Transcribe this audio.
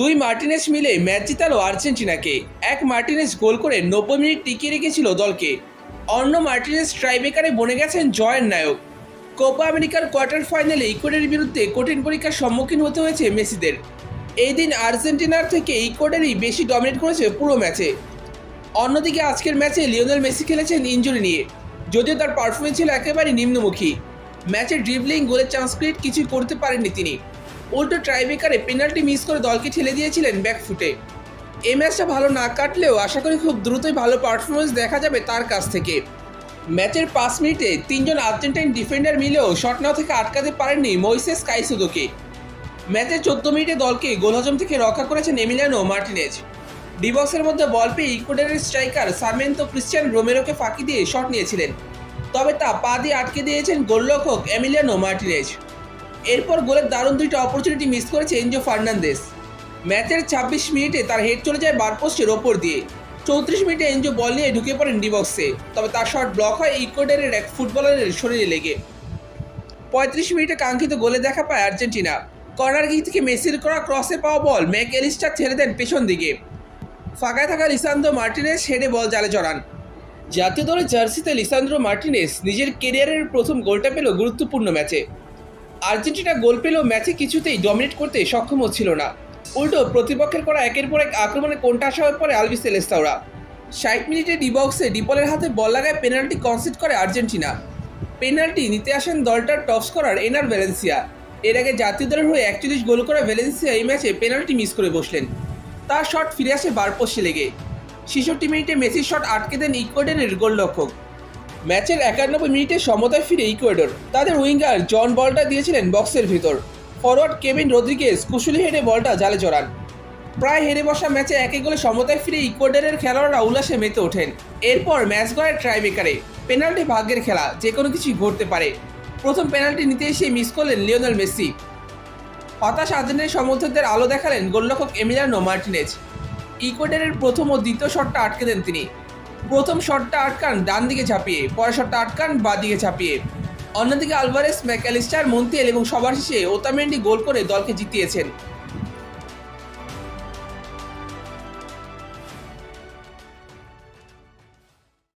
দুই মার্টিনেস মিলে ম্যাচ জিতালো আর্জেন্টিনাকে। এক মার্টিনেস গোল করে নব্বই মিনিট টিকিয়ে রেখেছিল দলকে। অন্য মার্টিনেস ট্রাইবেকারে বনে গেছেন জয়ের নায়ক। কোপা আমেরিকার কোয়ার্টার ফাইনালে ইকুয়েডের বিরুদ্ধে কঠিন পরীক্ষার সম্মুখীন হতে হয়েছে মেসিদের। এই দিন আর্জেন্টিনার থেকে ইকুয়েডারই বেশি ডমিনেট করেছে পুরো ম্যাচে। অন্যদিকে আজকের ম্যাচে লিওনেল মেসি খেলেছেন ইঞ্জুরি নিয়ে। যদিও তার পারফরমেন্স ছিল একেবারে নিম্নমুখী। ম্যাচে ড্রিবলিং গোলের চান্স ক্রিয়েট কিছুই করতে পারেননি তিনি। উল্টো ট্রাইবেকারে পেনাল্টি মিস করে দলকে ঠেলে দিয়েছিলেন ব্যাকফুটে এই ম্যাচটা ভালো না কাটলেও আশা করি খুব দ্রুতই ভালো পারফরমেন্স দেখা যাবে তার কাছ থেকে। ম্যাচের পাঁচ মিনিটে তিনজন আর্জেন্টাইন ডিফেন্ডার মিলেও শট নাও থেকে আটকাতে পারেননি মইসেস কাইসুদোকে। ম্যাচের চোদ্দ মিনিটে দলকে গোল হজম থেকে রক্ষা করেছেন এমিলিয়ানো মার্টিনেজ। ডিবক্সের মধ্যে বল পেয়ে ইকুয়েডারের স্ট্রাইকার সার্মেন্তো ক্রিশ্চিয়ান রোমেরোকে ফাঁকি দিয়ে শট নিয়েছিলেন। তবে তা পা দিয়ে আটকে দিয়েছেন গোলরক্ষক এমিলিয়ানো মার্টিনেজ। এরপর গোলের দারুণ দুইটা অপরচুনিটি মিস করেছে এনজো ফার্নান্দেস। ম্যাচের ছাব্বিশ মিনিটে তার হেড চলে যায় বার পোস্টের ওপর দিয়ে। চৌত্রিশ মিনিটে এনজো বল নিয়ে ঢুকে পড়েন ডিবক্সে তবে তার শট ব্লক হয় ইকুয়েডারের এক ফুটবলারের শরীরে লেগে। পঁয়ত্রিশ মিনিটে কাঙ্ক্ষিত গোলে দেখা পায় আর্জেন্টিনা। কর্নার কিক থেকে মেসির করা ক্রসে পাওয়া বল ম্যাক এলিস্টার ছেড়ে দেন পেছন দিকে। ফাঁকায় থাকা লিসান্দ্রো মার্টিনেস হেডে বল জালে জড়ান জাতীয় দলের জার্সিতে লিসান্দ্রো মার্টিনেস নিজের কেরিয়ারের প্রথম গোলটা পেল গুরুত্বপূর্ণ ম্যাচে। আর্জেন্টিনা গোল পেলেও ম্যাচে কিছুতেই ডমিনেট করতে সক্ষম হচ্ছিল না। উল্টো, প্রতিপক্ষের করা একের পর এক আক্রমণে কোনটা আসা হয়ে পড়ে আলবি সেলেস্তাওরা। ষাট মিনিটে ডিবক্সে ডিপলের হাতে বল লাগায় পেনাল্টি কনসিড করে আর্জেন্টিনা। পেনাল্টি নিতে আসেন দলটার টপ স্কোরার এনার ভ্যালেন্সিয়া। এর আগে জাতীয় দলের হয়ে একচল্লিশ গোল করা ভ্যালেন্সিয়া এই ম্যাচে পেনাল্টি মিস করে বসলেন। তার শট ফিরে আসে বারপোস্টে লেগে। ছেষট্টি মিনিটে মেসির শট আটকে দেন ইকুয়েডরের গোলরক্ষক। ম্যাচের একানব্বই মিনিটে সমতায় ফিরে ইকুয়েডর। তাদের উইঙ্গার জন বলটা দিয়েছিলেন বক্সের ভিতর। ফরওয়ার্ড কেভিন রদ্রিগেজ কুশুলি হেডে বলটা জালে জড়ান। প্রায় হেরে বসা ম্যাচে একে গোলে সমতায় ফিরে ইকুয়েডরের খেলোয়াড়রা উল্লাসে মেতে ওঠেন। এরপর ম্যাচ গড়ায় ট্রাইবেকারে পেনাল্টি ভাগ্যের খেলা যে কোনো কিছুই ঘটতে পারে। প্রথম পেনাল্টি নিতে এসে মিস করলেন লিওনেল মেসি। হতাশ আর্জেন্টিনার সমর্থকদের আলো দেখালেন গোলরক্ষক এমিলিয়ানো মার্টিনেজ। ইকুয়েডরের প্রথম ও দ্বিতীয় শটটা আটকে দেন তিনি। প্রথম শটটা আটকান, ডান দিকে ঝাঁপিয়ে। পরের শটটা আটকান, বা দিকে ঝাঁপিয়ে। অন্যদিকে আলভারেস ম্যাকালিস্টার মন্তিয়েল এবং সবার শেষে ওতামেন্ডি গোল করে দলকে জিতিয়েছেন।